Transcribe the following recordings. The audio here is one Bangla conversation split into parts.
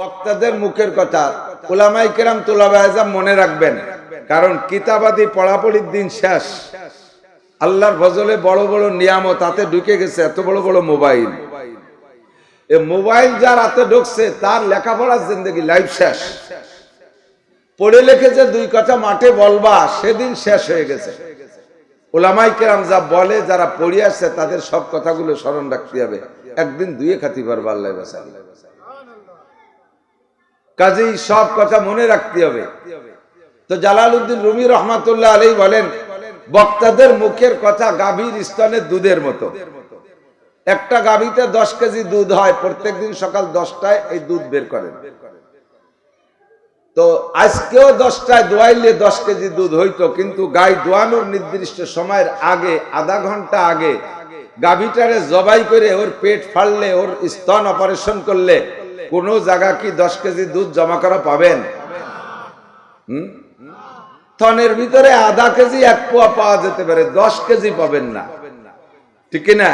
বক্তাদের মুখের কথা। ওলামাই কেরাম তোলাবায়াজাম মনে রাখবেন। কারণ কিতাবাদি পড়াপড়ির দিন শেষ। আল্লাহর ফজলে বড় বড় নিয়ামত হাতে ঢুকে গেছে, এত বড় বড় মোবাইল। মোবাইল যার হাতে ঢুকছে, তার লেখাপড়ার জিন্দগি লাইফ শেষ। পড়ে লিখে যে দুই কথা মাঠে বলবা, সেদিন শেষ হয়ে গেছে। ওলামাই কেরাম যা বলে, যারা পড়ে আসছে, তাদের সব কথাগুলো স্মরণ রাখতে হবে। একদিন দুয়ে খাতি পারবে আল্লাহ বাসা কাজেই সব কথা মনে রাখতে হবে। তো জালালউদ্দিন রুমি রহমাতুল্লাহ আলী বলেন, বক্তাদের মুখের কথা গাভীর স্তনের দুধের মতো। একটা গাভীতে দশ কেজি দুধ হয়, প্রত্যেকদিন সকাল দশটায় এই দুধ বের করেন। তো আজকেও দশটায় দোয়াইলে দশ কেজি দুধ হইতো, কিন্তু গাই দোয়ানোর নির্দিষ্ট সময়ের আগে, আধা ঘণ্টা আগে গাভীটারে জবাই করে ওর পেট ফাড়লে, ওর স্তন অপারেশন করলে কোন জায়গা কি দশ কেজি দুধ জমা করা পাবেন? থনের ভিতরে আধা কেজি এক পোয়া পাওয়া যেতে পারে, দশ কেজি পাবেন না। ঠিক না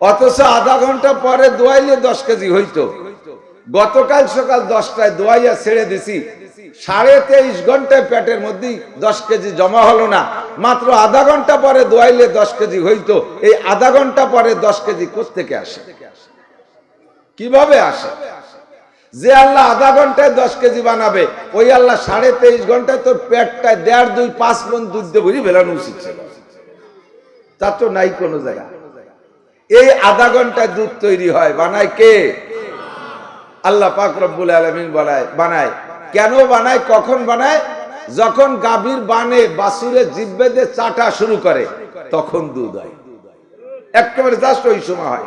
অথচ আধা ঘণ্টা পরে দোয়াইলে দশ কেজি হইতো। গতকাল সকাল দশটায় দোয়াইয়া ছেড়ে দিছি। সাড়ে তেইশ ঘন্টায় পেটের মধ্যে দশ কেজি জমা হলো না। মাত্র আধা ঘণ্টা পরে দোয়াইলে দশ কেজি হইতো। এই আধা ঘণ্টা পরে দশ কেজি কোথেকে আসে? কীভাবে আসে? যে আল্লাহ আধা ঘন্টায় দশ কেজি বানাবে, ওই আল্লাহ সাড়ে তেইশ ঘন্টায় তোর পেটটায় দেড়, দুই, পাঁচ মন দুধ দিয়ে ভরি বেলানো উচিত ছিল। তার তো নাই কোনো জায়গা। এই আধা ঘন্টায় দুধ তৈরি হয়, বানায় কে? আল্লাহ পাক রব্বুল আলমিন বানায় বানায়। কেন বানায়, কখন বানায়? যখন গাভীর বানে বাসুরে জিব্বেদে চাটা শুরু করে, তখন দুধ হয়। একেবারে জাস্ট ওই সময় হয়।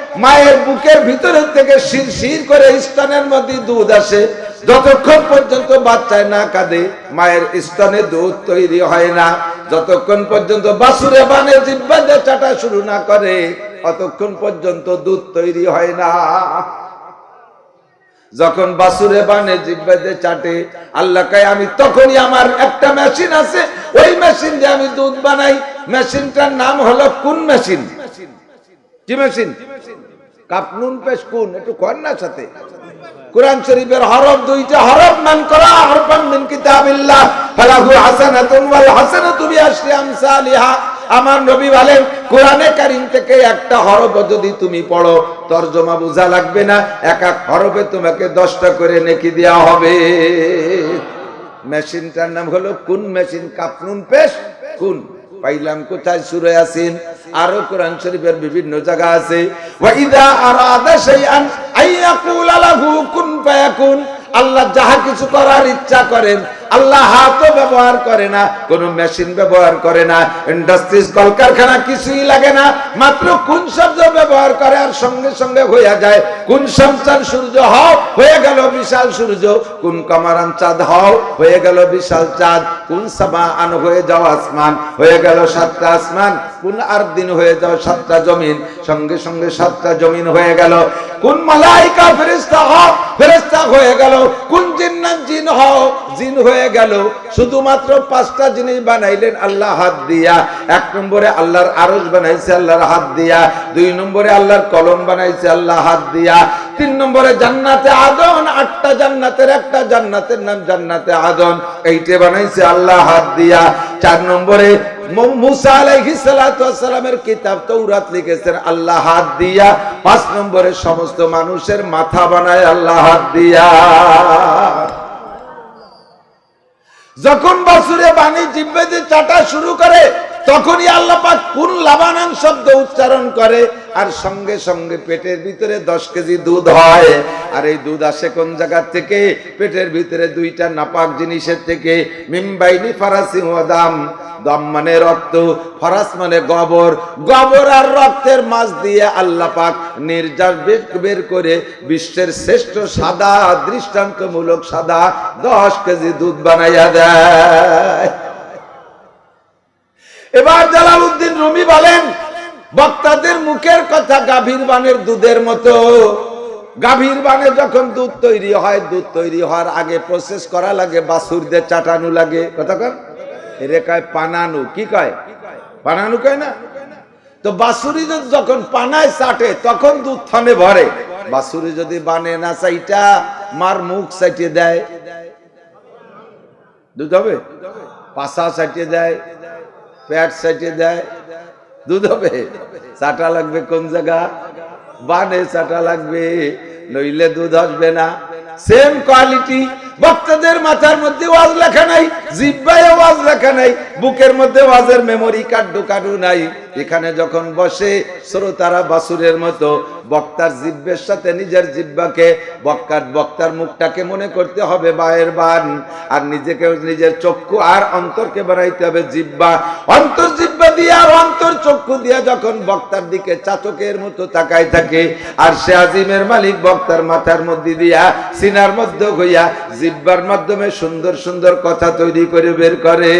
মায়ের বুকের ভিতরে থেকে শির শির করে স্তনের মধ্যে দুধ আসে। যতক্ষণ পর্যন্ত বাচ্চায় না কাঁদে, মায়ের স্তনে দুধ তৈরি হয় না। যতক্ষণ পর্যন্ত বাসুরে বানে জিব্বাদে চাটা শুরু না করে অতক্ষণ পর্যন্ত দুধ তৈরি হয় না। যখন বাসুরে বানে জিব্বাদে চাটে, আল্লাহ কায়, আমি তখনই আমার একটা মেশিন আছে, ওই মেশিন দিয়ে আমি দুধ বানাই। মেশিনটার নাম হলো কোন মেশিন। কাপনুন একটু না সাথে। শরীফের হরফ, দুইটা হরফ মান করা, হরফান মিন কিতাবিল্লাহ। ফালাহু হাসানাতুন ওয়াল হাসানাতু আমসালিহা। আমার নবী বলেন, কোরআনে কারিম থেকে একটা হরফ যদি তুমি পড়ো, তরজমা বোঝা লাগবে না। এক এক হরফে তোমাকে দশটা করে নেকি দেওয়া হবে। মেশিনটার নাম হলো কোন মেশিন কাপনুন পেশ কোন। পাইলাম কোথায় সুরে আসেন আরও কোরআন শরীফের বিভিন্ন জায়গা আছে। আল্লাহ যাহা কিছু করার ইচ্ছা করেন আল্লাহ হাতও ব্যবহার করে না, কোনো মেশিন ব্যবহার করে না, ইন্ডাস্ট্রিজ, কলকারখানা কিছুই লাগে না, মাত্র কোন শব্দ ব্যবহার করে আর সঙ্গে সঙ্গে হয়ে যায়। কোন সঞ্চার সূর্য, হও, হয়ে গেল বিশাল সূর্য। কোন কামারান চাঁদ, হও, হয়ে গেল বিশাল চাঁদ। কোন সামা আন, হয়ে যাও আসমান, হয়ে গেল সাতটা আসমান। কোন আর দিন, হয়ে যাও সাতটা জমিন। সঙ্গে সঙ্গে সাতটা জমিন হয়ে গেল। কোন মালাইকা ফেরেস্তা হও ফেরেস্তা হয়ে গেল। কোন জিন্নাত জিন হও, জিন হয়ে গেল। শুধুমাত্র পাঁচটা জিনিস বানাইলেন আল্লাহ হাত দিয়া। এক নম্বরে আল্লাহর আরজ বানাইছে আল্লাহর হাত দিয়া। দুই নম্বরে আল্লাহর কলম বানাইছে আল্লাহ হাত দিয়া। তিন নম্বরে জান্নাতে আদন, আটটা জান্নাতের একটা জান্নাতের নাম জান্নাতে আদন। এইটে বানাইছে আল্লাহ হাত দিয়া। চার নম্বরে মুসা আলাইহিস সালাতু ওয়াসসালামের কিতাব তৌরাত লিখেছেন, আল্লাহ হাত দিয়া। পাঁচ নম্বরে, সমস্ত মানুষের মাথা বানায় আল্লাহ হাত দিয়া। যখন বাসুরে বাণী জিব্বে দিয়ে চাটা শুরু করে তখনই আল্লাহ পাক কোন লাবানান শব্দ উচ্চারণ করে, আর সঙ্গে সঙ্গে পেটের ভিতরে দশ কেজি দুধ হয়। আর এই দুধ আসে কোন জায়গা থেকে? পেটের ভিতরে দুইটা নাপাক জিনিসের থেকে। মিমবাইনি ফারাসি দাম। দম মানে রক্ত, ফরাস মানে গবর। গবর আর রক্তের মাছ দিয়ে আল্লাহ পাক নির্যাস বের করে বিশ্বের শ্রেষ্ঠ সাদা, দৃষ্টান্তমূলক সাদা দশ কেজি দুধ বানাইয়া দেয়। এবার জালালউদ্দিন রুমি বলেন, বক্তাদের মুখের কথা গাভীর বানের দুধের মতো। গাভীর বানে যখন দুধ তৈরি হয়, দুধ তৈরি হওয়ার আগে প্রসেস করা লাগে বাসুরদের চাটানো লাগে। কথা কর এরে কয়, পানানু। কি কয়? পানানু কয় না? তো বাসুরি যখন পানায় চাটে, তখন দুধ থনে ভরে। বাসুরি যদি বানে না চাইটা, মার মুখ চাইটে দেয়। দুধ হবে? পাশা চাইটে দেয়। পেট সাইটে দেয়, দুধ হবে। চাটা লাগবে কোন জায়গা? বানে চাটা লাগবে, নইলে দুধ আসবে না। সেম কোয়ালিটি বক্তাদের মাথার মধ্যে ওয়াজ লেখা নাই, জিব্বায় ওয়াজ লেখা নাই, বুকের মধ্যে ওয়াজের মেমোরি কার্ড ঢোকানো নাই। এখানে যখন বসে শ্রোতারা বাসুরের মতো, বক্তার জিব্বের সাথে নিজের জিব্বাকে, বক্তার বক্তার মুখটাকে মনে করতে হবে বায়ের বান। আর নিজেকে নিজের চক্ষু আর অন্তরকে বানাইতে হবে জিব্বা। অন্তর জিব্বা আর অন্তর চক্ষু যখন বক্তার দিকে চাচকের মতো তাকায় থাকে, আর সে আজিমের মালিক বক্তার মাথার মধ্যে দিয়া সিনার মধ্যে হইয়া জিব্বার মাধ্যমে সুন্দর সুন্দর কথা তৈরি করে বের করে,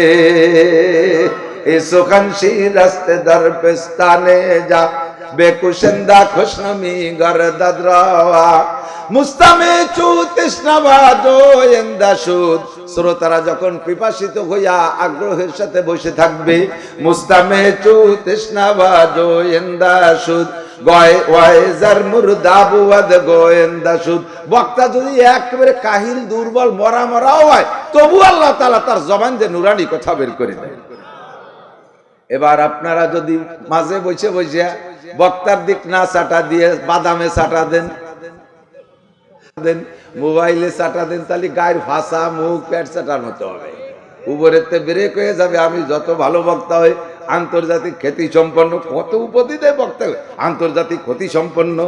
এ সোখান সেই রাস্তে দর পেস্তানে যা বেকুশেন্দা খুশনমি মুস্তামে শ্রোতারা যখন পিপাসিত হইয়া আগ্রহের সাথে বসে থাকবে, মুস্তামে চু বক্তা যদি একেবারে কাহিল, দুর্বল, মরা মরাও হয়, তবু আল্লাহ তাআলা তার জবান যে নুরানি কথা বের করে দেয় এবার আপনারা যদি মাঝে বসে বসে বক্তার দিক না চাটা দিয়ে বাদামে চাটা দেন দেন, মোবাইলে চাটা দেন, তাহলে গায়ের ভাষা, মুখ প্যাট চাটার মতো হবে উপরের তে ব্রেক হয়ে যাবে, আমি যত ভালো বক্তা হই, আন্তর্জাতিক খ্যাতি সম্পন্ন, কত উপাধি দেয় বক্তা? আন্তর্জাতিক ক্ষতি সম্পন্ন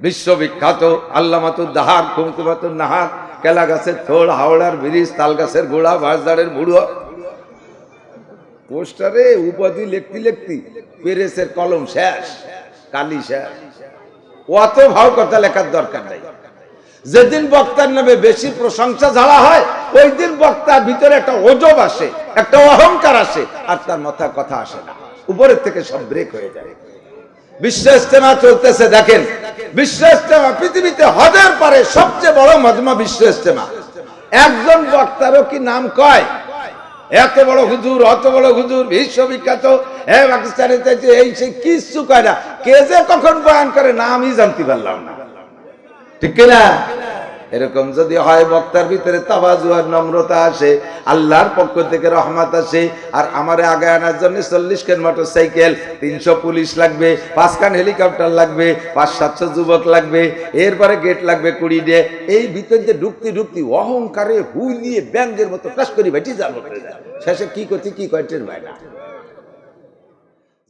বিশ্ববিখ্যাত আল্লামাতুর দাহাক কুমকুমাতুর নাহাক কেলা গাছের থোড়, হাওড়ার ব্রিজ তাল গাছের গোড়া বাঁশদারের মুড়ো পোস্টারে উপাধি লিখতি লিখতি পেরেসের কলম শেষ, কালি শেষ। অত ভাও কথা লেখার দরকার নাই। যেদিন বক্তার নামে বেশি প্রশংসা ঝাড়া হয় ওই দিন বক্তার ভিতরে একটা ওজব আসে, একটা অহংকার আসে, আর তার মাথা কথা আসে না। উপরের থেকে সব ব্রেক হয়ে যায়। বিশ্ব ইস্তেমা চলতেছে, দেখেন। বিশ্ব ইস্তেমা পৃথিবীতে হজের পরে সবচেয়ে বড় মজমা বিশ্ব ইস্তেমা একজন বক্তারও কি নাম কয়? এত বড় হুজুর, অত বড় হুজুর, বিশ্ববিখ্যাত। হ্যাঁ পাকিস্তানে এই সে কিচ্ছু কয় না। কে যে কখন বয়ান করে না আমি জানতে পারলাম না। ঠিক কিনা? এরকম যদি হয়, বক্তার ভিতরে তাবাজু আর নম্রতা আসে, আল্লাহর পক্ষ থেকে রহমত আসে, আর আমারে আগে আনার জন্য চল্লিশ খান মোটর সাইকেল তিনশো পুলিশ লাগবে, পাঁচ খান হেলিকপ্টার লাগবে, পাঁচ, সাতশো যুবক লাগবে, এরপরে গেট লাগবে কুড়ি ডে এই ভিতর দিয়ে ঢুকতে ঢুকতে অহংকারে হুই নিয়ে ব্যাঙ্গের মতো টাস করি বেটি যাব। শেষে কি করছি, কি কয় ভাই না।